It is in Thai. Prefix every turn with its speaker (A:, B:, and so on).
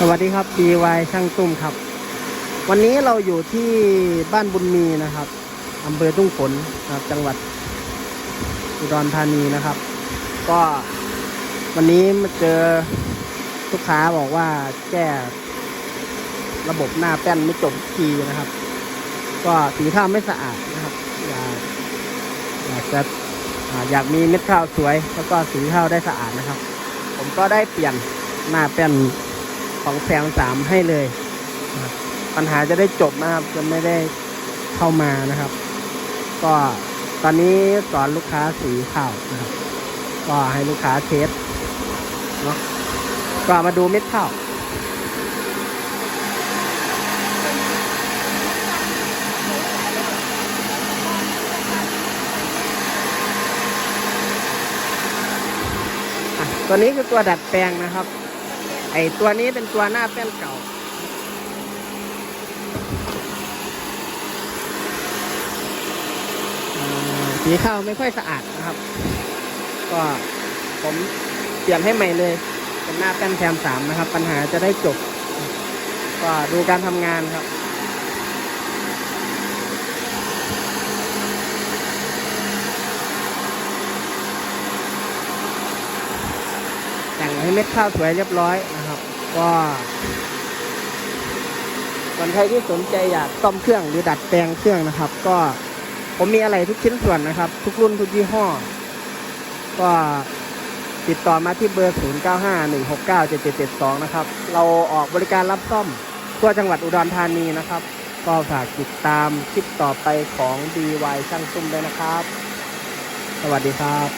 A: สวัสดีครับ DY ช่างตุ้มครับ วันนี้เราอยู่ที่บ้านบุญมีนะครับอำเภอทุ่งฝนนะครับ จังหวัดอุดรธานีนะครับ ก็วันนี้มาเจอลูกค้าบอกว่าแก้ระบบหน้าแป้นไม่จบทีนะครับ ก็สีข้าวไม่สะอาดนะครับ อยากอยากจะอ่าอยากมีเม็ดข้าวสวย แล้วก็สีข้าวได้สะอาดนะครับ ผมก็ได้เปลี่ยนหน้าแป้น ของแซมสามให้เลย ปัญหาจะได้จบนะครับ จะไม่ได้เข้ามานะครับ ก็ตอนนี้สอนลูกค้าสีข้าวนะครับ ก็ให้ลูกค้าเทสเนาะก็มาดูเม็ดข้าวอะตัวนี้คือตัวดัดแปลงนะครับ ไอตัวนี้เป็นตัวหน้าแป้นเก่าอ่า สีข้าวไม่ค่อยสะอาดนะครับ ก็ผมเปลี่ยนให้ใหม่เลย เป็นหน้าแป้นแคมสามนะครับ ปัญหาจะได้จบ ก็ดูการทำงานครับ แต่ง ให้เม็ดข้าวสวยเรียบร้อยนะครับ ก็ส่วนใครที่สนใจอยากซ่อมเครื่องหรือดัดแปลงเครื่องนะครับ ก็ผมมีอะไรทุกชิ้นส่วนนะครับ ทุกรุ่นทุกยี่ห้อ ก็ติดต่อมาที่เบอร์ 0951697772 นะครับ เราออกบริการรับซ่อมทั่วจังหวัดอุดรธานีนะครับ ก็ฝากติดตามคลิปต่อไปของ DY ช่างตุ้มด้วยนะครับ สวัสดีครับ